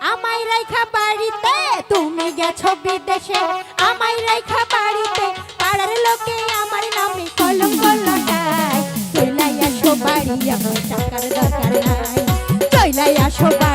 আমায় রাইখা বাড়িতে, তুমি গেছো বিদেশে। আমায় রাইখা বাড়িতে, পাড়ার লোকে আমার নামে কলম কলটায় চলাই আসো বাড়ি, আমার টাকার দরকার নাই। চলাই আসো বাড়ি।